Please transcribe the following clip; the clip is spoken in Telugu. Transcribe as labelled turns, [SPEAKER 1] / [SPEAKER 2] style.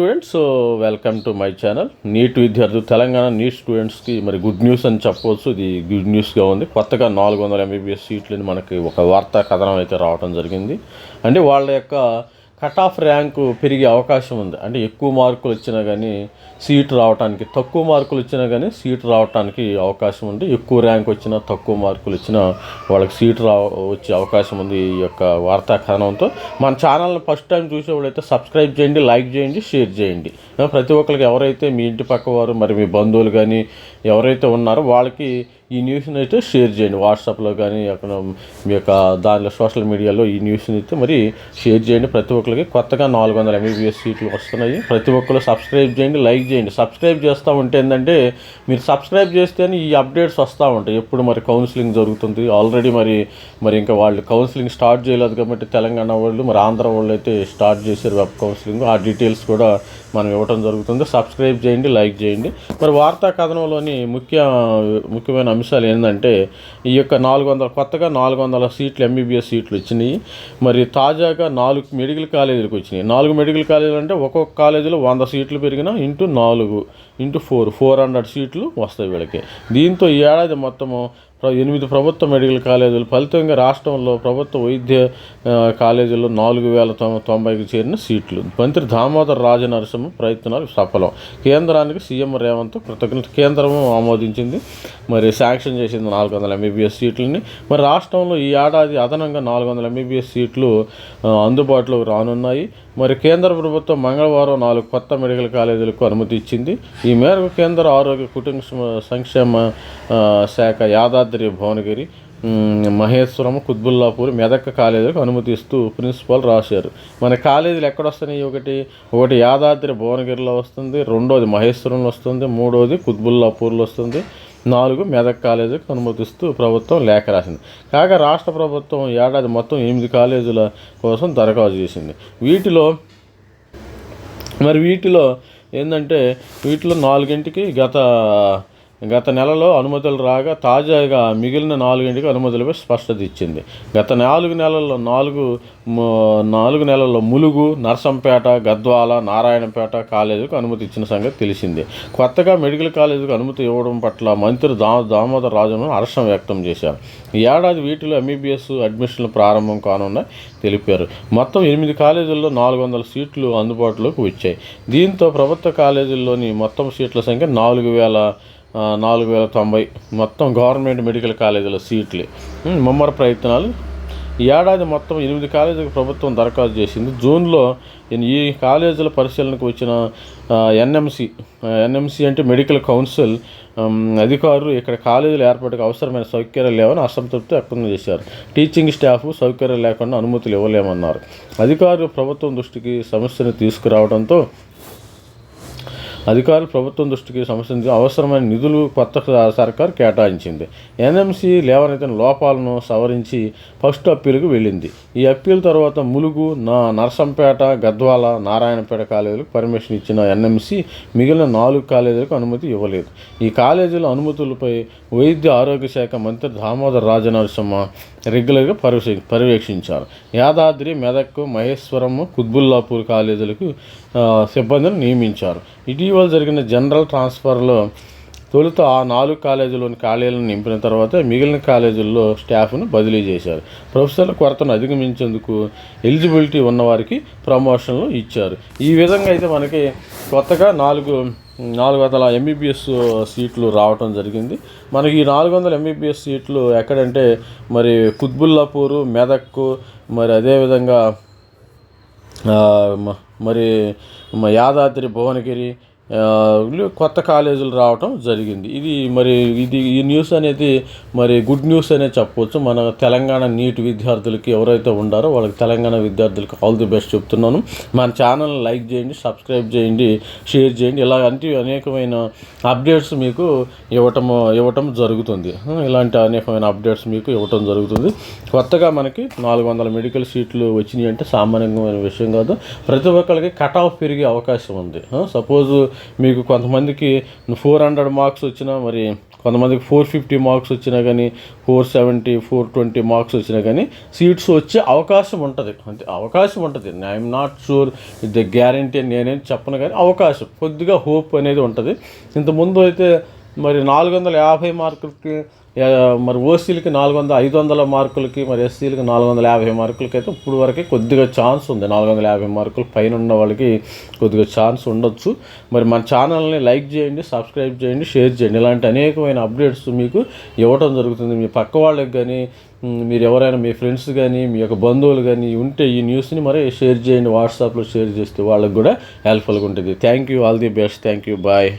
[SPEAKER 1] Students welcome to my channel. NEET విద్యార్థులు తెలంగాణ నీట్ స్టూడెంట్స్కి మరి గుడ్ న్యూస్ అని చెప్పవచ్చు ఇది గుడ్ న్యూస్గా ఉంది. కొత్తగా నాలుగు వందల ఎంబీబీఎస్ సీట్లని మనకి ఒక వార్తా కథనం అయితే రావడం జరిగింది. అంటే వాళ్ళ యొక్క కట్ ఆఫ్ ర్యాంకు పెరిగే అవకాశం ఉంది. అంటే ఎక్కువ మార్కులు వచ్చినా కానీ సీట్ రావడానికి తక్కువ మార్కులు వచ్చినా కానీ సీట్ రావడానికి అవకాశం ఉంది. ఎక్కువ ర్యాంక్ వచ్చినా తక్కువ మార్కులు వచ్చినా వాళ్ళకి సీట్ రా వచ్చే అవకాశం ఉంది ఈ యొక్క వార్తా కథనంతో మన ఛానల్ని ఫస్ట్ టైం చూసేవాళ్ళైతే సబ్స్క్రైబ్ చేయండి లైక్ చేయండి షేర్ చేయండి. ప్రతి ఒక్కరికి ఎవరైతే మీ ఇంటి పక్క వారు మరి మీ బంధువులు కానీ ఎవరైతే ఉన్నారో వాళ్ళకి ఈ న్యూస్ని అయితే షేర్ చేయండి. వాట్సాప్లో కానీ అక్కడ మీ యొక్క దానిలో సోషల్ మీడియాలో ఈ న్యూస్ని అయితే మరి షేర్ చేయండి. ప్రతి ఒక్కరికి కొత్తగా నాలుగు వందల ఎంబీబీఎస్ సీట్లు వస్తున్నాయి. ప్రతి ఒక్కరు సబ్స్క్రైబ్ చేయండి లైక్ చేయండి. సబ్స్క్రైబ్ చేస్తూ ఉంటే ఏంటంటే మీరు సబ్స్క్రైబ్ చేస్తేనే ఈ అప్డేట్స్ వస్తూ ఉంటాయి. ఎప్పుడు మరి కౌన్సిలింగ్ జరుగుతుంది? ఆల్రెడీ మరి మరి ఇంకా వాళ్ళు కౌన్సిలింగ్ స్టార్ట్ చేయలేదు కాబట్టి తెలంగాణ వాళ్ళు మరి ఆంధ్ర వాళ్ళు అయితే స్టార్ట్ చేశారు వెబ్ కౌన్సిలింగ్ ఆ డీటెయిల్స్ కూడా మనం ఇవ్వడం జరుగుతుంది. సబ్స్క్రైబ్ చేయండి లైక్ చేయండి. మరి వార్తా కథనంలోని ముఖ్య ముఖ్యమైన అంశాలు ఏంటంటే ఈ యొక్క నాలుగు వందల కొత్తగా నాలుగు వందల సీట్లు ఎంబీబీఎస్ సీట్లు వచ్చినాయి. మరి తాజాగా నాలుగు మెడికల్ కాలేజీలకు వచ్చినాయి. నాలుగు మెడికల్ కాలేజీలు అంటే ఒక్కొక్క కాలేజీలో వంద సీట్లు పెరిగినా ఇంటూ నాలుగు ఇంటూ ఫోర్ ఫోర్ హండ్రెడ్ సీట్లు వస్తాయి వీళ్ళకి. దీంతో ఈ ఏడాది మొత్తము ఎనిమిది ప్రభుత్వ మెడికల్ కాలేజీలు ఫలితంగా రాష్ట్రంలో ప్రభుత్వ వైద్య ఆ, కాలేజీల్లో నాలుగు వేల తొంభైకి చేరిన సీట్లు. మంత్రి దామోదర్ రాజనరసింహ ప్రయత్నాలు సఫలం. కేంద్రానికి సీఎం రేవంత్ కృతజ్ఞత కేంద్రం ఆమోదించింది. మరి శాంక్షన్ చేసింది నాలుగు వందల ఎంబీబీఎస్ సీట్లని. మరి రాష్ట్రంలో ఈ ఏడాది అదనంగా నాలుగు వందల ఎంబీబీఎస్ సీట్లు అందుబాటులోకి రానున్నాయి. మరి కేంద్ర ప్రభుత్వం మంగళవారం నాలుగు కొత్త మెడికల్ కాలేజీలకు అనుమతి ఇచ్చింది. ఈ మేరకు కేంద్ర ఆరోగ్య కుటుంబ సంక్షేమ శాఖ యాదాద్రి భువనగిరి మహేశ్వరం కుత్బుల్లాపూర్ మెదక్ కాలేజీలకు అనుమతి ఇస్తూ ప్రిన్సిపాల్ రాశారు. మన కాలేజీలు ఎక్కడ వస్తున్నాయి ఒకటి? ఒకటి యాదాద్రి భువనగిరిలో వస్తుంది రెండోది మహేశ్వరంలో వస్తుంది మూడోది కుత్బుల్లాపూర్లో వస్తుంది నాలుగు మెదక్ కాలేజీకి అనుమతిస్తూ ప్రభుత్వం లేఖ రాసింది. కాగా రాష్ట్ర ప్రభుత్వం ఏడాది మొత్తం ఎనిమిది కాలేజీల కోసం దరఖాస్తు చేసింది. వీటిలో మరి వీటిలో ఏంటంటే వీటిలో నాలుగింటికి గత గత నెలలో అనుమతులు రాగా తాజాగా మిగిలిన నాలుగింటికి అనుమతులపై స్పష్టత ఇచ్చింది. గత నాలుగు నెలల్లో నాలుగు నాలుగు నెలల్లో ములుగు నర్సంపేట గద్వాల నారాయణపేట కాలేజీకి అనుమతి ఇచ్చిన సంగతి తెలిసిందే. కొత్తగా మెడికల్ కాలేజీకి అనుమతి ఇవ్వడం పట్ల మంత్రి దా దామోదర్ రాజను హర్షం వ్యక్తం చేశారు. ఈ ఏడాది వీటిలో ఎంబీబీఎస్ అడ్మిషన్లు ప్రారంభం కానున్న తెలిపారు. మొత్తం ఎనిమిది కాలేజీల్లో నాలుగు వందల సీట్లు అందుబాటులోకి వచ్చాయి. దీంతో ప్రభుత్వ కాలేజీల్లోని మొత్తం సీట్ల సంఖ్య నాలుగు వేల నాలుగు వేల తొంభై మొత్తం గవర్నమెంట్ మెడికల్ కాలేజీల సీట్లే. ముమ్మర ప్రయత్నాలు. ఈ ఏడాది మొత్తం ఎనిమిది కాలేజీలకు ప్రభుత్వం దరఖాస్తు చేసింది. జూన్లో ఈ- కాలేజీల పరిశీలనకు వచ్చిన ఎన్ఎంసి ఎన్ఎంసి అంటే మెడికల్ కౌన్సిల్ అధికారులు ఇక్కడ కాలేజీలు ఏర్పాటుకు అవసరమైన సౌకర్యాలు లేవని అసంతృప్తి వ్యక్తం చేశారు. టీచింగ్ స్టాఫ్ సౌకర్యాలు లేకుండా అనుమతులు ఇవ్వలేమన్నారు. అధికారులు ప్రభుత్వం దృష్టికి సమస్యను తీసుకురావడంతో అధికారులు ప్రభుత్వం దృష్టికి సమస్యను అవసరమైన నిధులు కొత్త సర్కార్ కేటాయించింది. ఎన్ఎంసీ లేవనెత్తిన లోపాలను సవరించి ఫస్ట్ అప్పీలుకు వెళ్ళింది. ఈ అప్పీల్ తర్వాత ములుగు నా నర్సంపేట గద్వాల నారాయణపేట కాలేజీలకు పర్మిషన్ ఇచ్చిన ఎన్ఎంసీ మిగిలిన నాలుగు కాలేజీలకు అనుమతి ఇవ్వలేదు. ఈ కాలేజీల అనుమతులపై వైద్య ఆరోగ్య శాఖ మంత్రి దామోదర్ రాజనరసింహ రెగ్యులర్గా పర్యవే పర్యవేక్షించారు. యాదాద్రి మెదక్ మహేశ్వరం కుత్బుల్లాపూర్ కాలేజీలకు సిబ్బందిని నియమించారు. ఇటీవల జరిగిన జనరల్ ట్రాన్స్ఫర్లో తొలుత ఆ నాలుగు కాలేజీలోని ఖాళీలను నింపిన తర్వాత మిగిలిన కాలేజీల్లో స్టాఫ్ను బదిలీ చేశారు. ప్రొఫెసర్ల కొరతను అధిగమించేందుకు ఎలిజిబిలిటీ ఉన్నవారికి ప్రమోషన్లు ఇచ్చారు. ఈ విధంగా అయితే మనకి కొత్తగా నాలుగు నాలుగు వందల ఎంబీబీఎస్ సీట్లు రావటం జరిగింది. మనకి ఈ నాలుగు వందల ఎంబీబీఎస్ సీట్లు ఎక్కడంటే మరి కుత్బుల్లాపూరు మెదక్ మరి అదేవిధంగా మరి యాదాద్రి భువనగిరి కొత్త కాలేజీలు రావటం జరిగింది. ఇది మరి ఇది ఈ న్యూస్ అనేది మరి గుడ్ న్యూస్ అనే చెప్పవచ్చు మన తెలంగాణ నీట్ విద్యార్థులకి ఎవరైతే ఉండారో వాళ్ళకి తెలంగాణ విద్యార్థులకి ఆల్ ది బెస్ట్ చెప్తున్నాను. మన ఛానల్ లైక్ చేయండి సబ్స్క్రైబ్ చేయండి షేర్ చేయండి. ఇలాంటి అనేకమైన అప్డేట్స్ మీకు ఇవ్వటం ఇవ్వటం జరుగుతుంది. ఇలాంటి అనేకమైన అప్డేట్స్ మీకు ఇవ్వటం జరుగుతుంది. కొత్తగా మనకి నాలుగు వందల మెడికల్ సీట్లు వచ్చినాయి అంటే సామాన్యమైన విషయం కాదు. ప్రతి ఒక్కరికి కట్ ఆఫ్ పెరిగే అవకాశం ఉంది. సపోజ్ మీకు కొంతమందికి ఫోర్ హండ్రెడ్ మార్క్స్ వచ్చినా మరి కొంతమందికి ఫోర్ ఫిఫ్టీ మార్క్స్ వచ్చినా కానీ four seventy four twenty marks వచ్చినా కానీ సీట్స్ వచ్చే అవకాశం ఉంటుంది. అంటే అవకాశం ఉంటుంది. ఐఎమ్ నాట్ షూర్ ఇది గ్యారంటీ నేనేం చెప్పను కానీ అవకాశం కొద్దిగా హోప్ అనేది ఉంటుంది. ఇంతకుముందు అయితే మరి నాలుగు వందల యాభై మార్కులకి మరి ఓసీలకి నాలుగు వందల ఐదు వందల మార్కులకి మరి ఎస్సీలకి నాలుగు వందల యాభై మార్కులకి అయితే ఇప్పుడు వరకే కొద్దిగా ఛాన్స్ ఉంది. నాలుగు వందల యాభై మార్కులు పైన ఉన్న వాళ్ళకి కొద్దిగా ఛాన్స్ ఉండొచ్చు. మరి మన ఛానల్ని లైక్ చేయండి సబ్స్క్రైబ్ చేయండి షేర్ చేయండి. ఇలాంటి అనేకమైన అప్డేట్స్ మీకు ఇవ్వటం జరుగుతుంది. మీ పక్క వాళ్ళకి కానీ మీరు ఎవరైనా మీ ఫ్రెండ్స్ కానీ మీ యొక్క బంధువులు కానీ ఉంటే ఈ న్యూస్ని మరి షేర్ చేయండి. వాట్సాప్లో షేర్ చేస్తే వాళ్ళకి కూడా హెల్ప్ఫుల్గా ఉంటుంది. Thank you. All the best. Thank you. Bye.